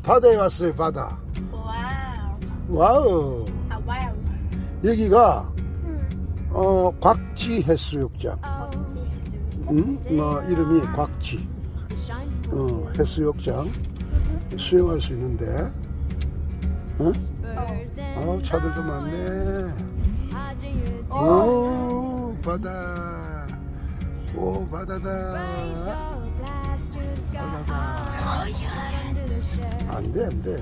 바다에 왔어요 바다 와우. 와우. 아 와우. 여기가 음. 어 곽지 해수욕장. 뭔지. 응? 뭐 이름이 곽지 어, 해수욕장. 수영할 수 있는데. 응? 아 차들도 많네. 오 바다. 오 바다다. 바다다 안 돼 안 돼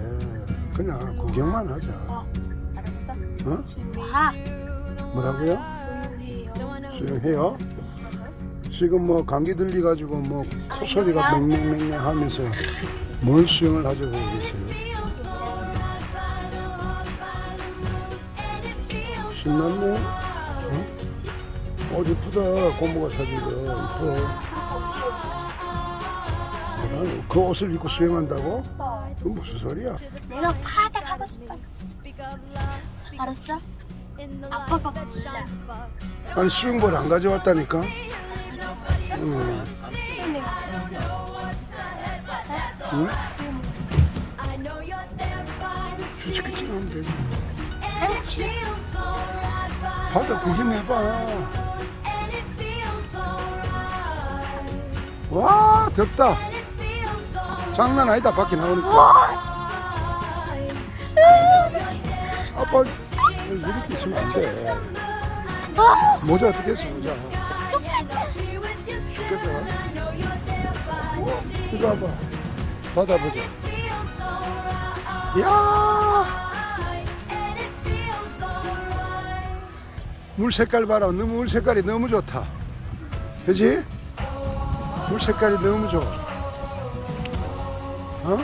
그냥 구경만 하자 어. 알았어. 어? 와. 뭐라고요? 수영해요? 지금 뭐 감기 들리 가지고 뭐 소소리가 맹맹맹맹 하면서 뭘 수영을 하자고 계세요? 신났네? 어? 어 이쁘다 고모가 사준 거 이뻐 뭐라고? 그 옷을 입고 수영한다고? 그 무슨 소리야? 내가 바다 가고 싶어. 알았어? 아빠가 몰라. 아니 수영복 안 가져왔다니까? 응. 응? 솔직히 하면 되지. 바다 구경 해봐. 와, 덥다. 장난 아니다, 밖에 나오니까. 아빠, 이렇게 돼. 모자 어떻게 했어, 모자. 죽겠다. 이거 봐봐. 바다 보자. 이야. 물 색깔 봐라. 너무 물 색깔이 너무 좋다. 그지? 물 색깔이 너무 좋아. 어?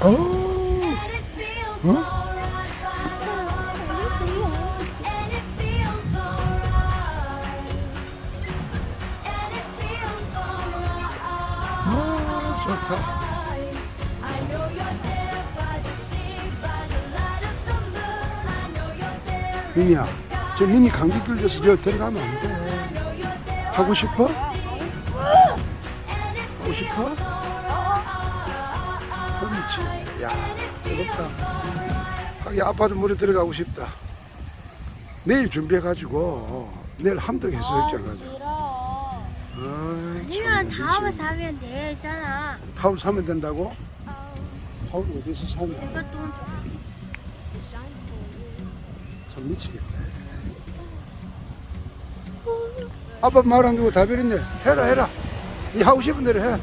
어? 어? 아, 미미야, 저 미미 감기 걸려서 저 들어가면 안 돼. 하고 싶어? 하고 싶어? 그렇지. 야, 부럽다. 하기 아빠도 물에 들어가고 싶다. 내일 준비해가지고 내일 함덕 해수욕장 가자. 다음에 미치. 사면 되잖아. 타올 사면 된다고? 타올 어디서 사냐? 참 미치겠다. 아빠 말 안 듣고 다 버렸네. 해라 해라. 이 하고 싶은 대로 해.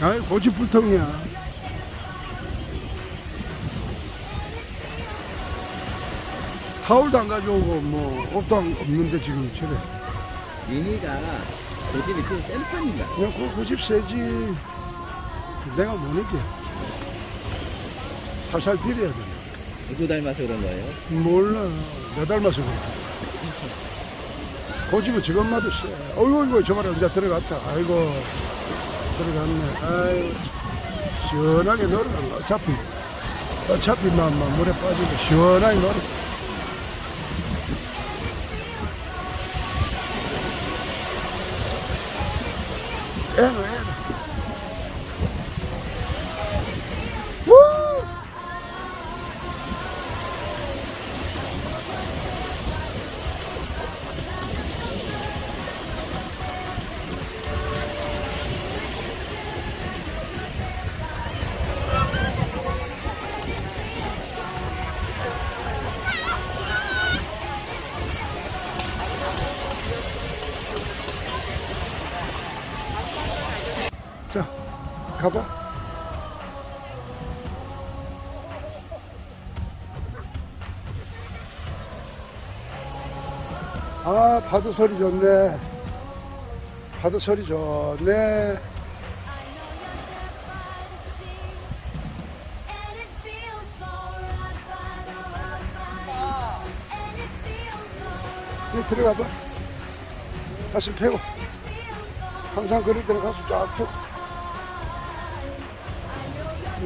아이 고집불통이야. 타올도 안 가져오고 뭐 옷도 안- 없는데 지금 저래. 미니가 고집이 좀 센 편인가? 야, 그 고집 세지. 내가 못 이겨. 살살 비려야 돼. 누구 닮아서 그런 거예요? 몰라. 내 닮아서 그래. 고집은 저것마도 세. 어이구, 어이구, 저 봐라. 이제 들어갔다. 아이고. 들어갔네. 아이고. 시원하게 놀아라. 어차피, 어차피 막, 막 물에 빠지고 시원하게 놀아. 애 자, 가봐. 아 바다 소리 좋네. 바다 소리 좋네. 네, 들어가봐. 가슴 펴고. 항상 그럴 때는 가슴 쫙 펴고.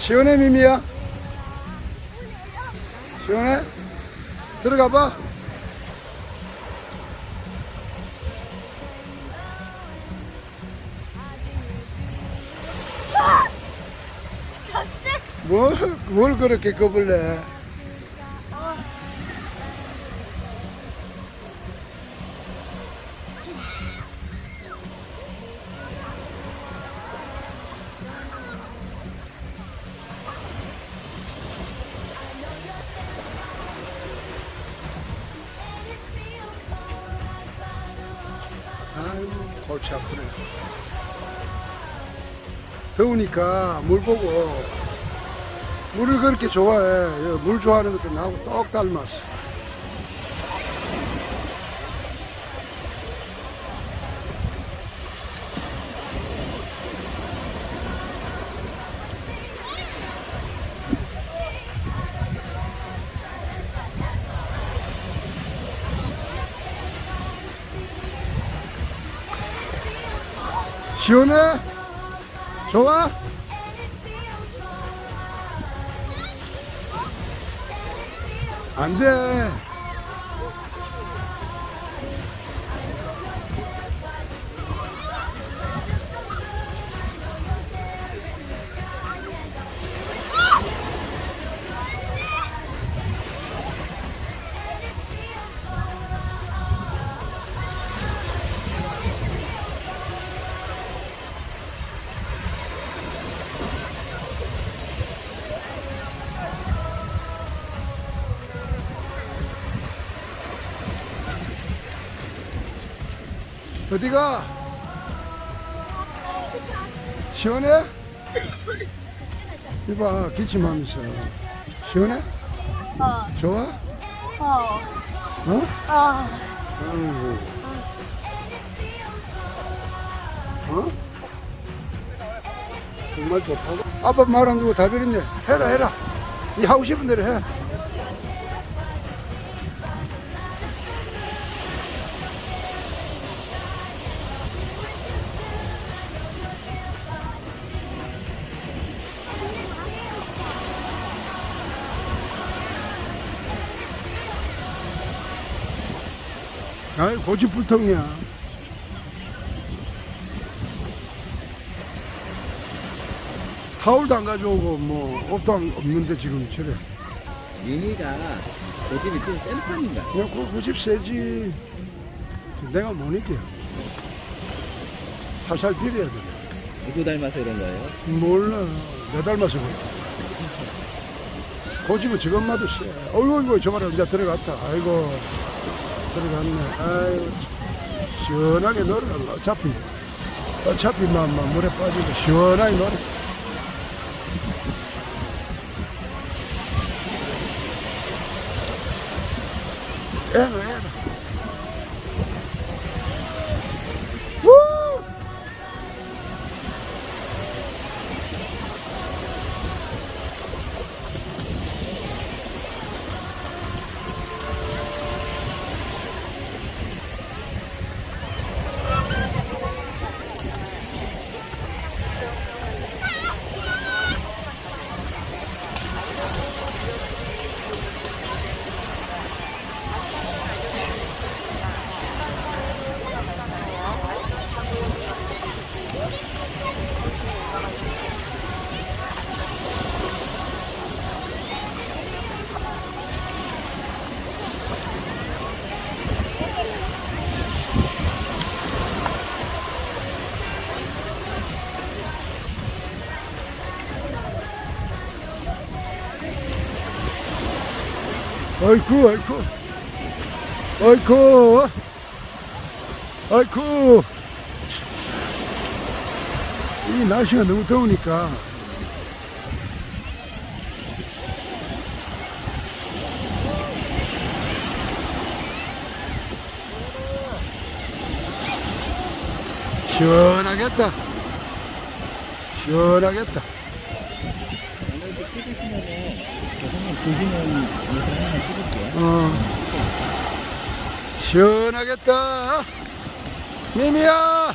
시원해 미미야? 시원해? 들어가 봐. 뭘, 뭘 그렇게 겁을 내? 아이고, 골치 아프네. 더우니까 물 보고, 물을 그렇게 좋아해. 물 좋아하는 것도 나하고 똑 닮았어. 시원해? 좋아? 안 돼. 어디가? 시원해? 이봐, 기침하면서. 시원해? 어, 좋아? 어, 어? 어. 아이고. 어? 정말 좋다고? 아빠 말안 듣고 다 버렸네. 해라, 해라. 이 하고 싶은 대로 해. 아이, 고집불통이야. 타올도 안 가져오고, 뭐, 옷도 안- 없는데 지금 저래. 미니가 고집이 좀 센 편인가? 야, 그 고집 세지. 내가 못 이겨. 살살 비려야 돼. 누구 닮아서 그런 거예요? 몰라. 내 닮아서 그래. 고집은 저것마도 세. 어이구, 어이구, 저 봐라. 이제 들어갔다. 아이고. 들어갔네. 아이고. 시원하게 노래가 어차피. 어차피 막, 막 물에 빠지고 시원하게 노래. 애나, 애나. 아이쿠, 아이쿠. 아이쿠. 아이쿠. 이 날씨가 너무 더우니까. 시원하겠다. 시원하겠다. 보시는 모습 하나 찍을게요. 어. 시원하겠다. 미미야.